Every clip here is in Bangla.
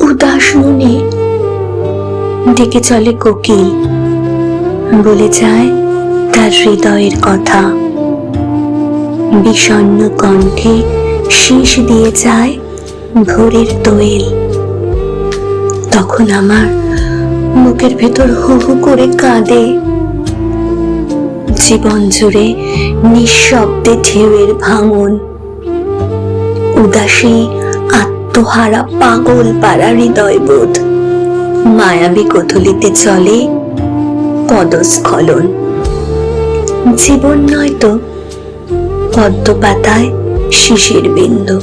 উদাস মনে ডেকে চলে কোকিল। বলে যায় তার হৃদয়ের কথা। বিষণ্ণ কণ্ঠে শীষ দিয়ে যায় ভোরের দোয়েল। তখন আমার বুকের ভেতর হু হু করে কাঁদে। জীবন জুড়ে নিঃশব্দে ঢেউয়ের ভাঙন। উদাসী, আত্মহারা পাগল পাড়া হৃদয়বোধ। মায়াবী কথলিতে চলে পদস্খলন। জীবন নয়তো পদ্ম পাতায় শিশির বিন্দু।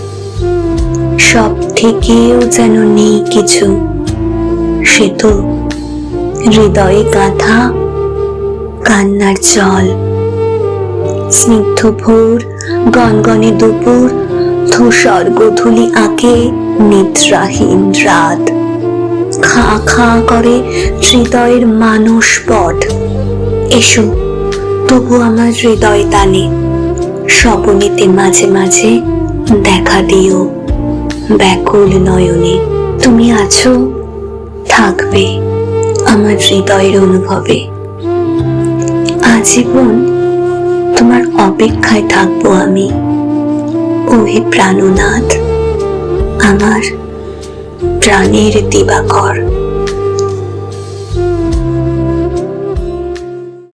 সব থেকেও যেন নেই কিছু, সে তো হৃদয়ে গাথা কান্নার জল। স্নিগ্ধ ভোর, গনগনে দুপুর ধূসর গোধূলি আঁকে নিদ্রাহীন রাত। খা খা করে হৃদয়ের মানুষ পট এসো, তবু আমার হৃদয় তানে স্বপনেতে মাঝে মাঝে দেখা দিও। ব্যাকুল নয়নে তুমি আছো, থাকবে আমার হৃদয়ের অনুভবে। আজীবন তোমার অপেক্ষায় থাকব আমি। ওহে প্রাণনাথ আমার প্রাণের দিবাকর।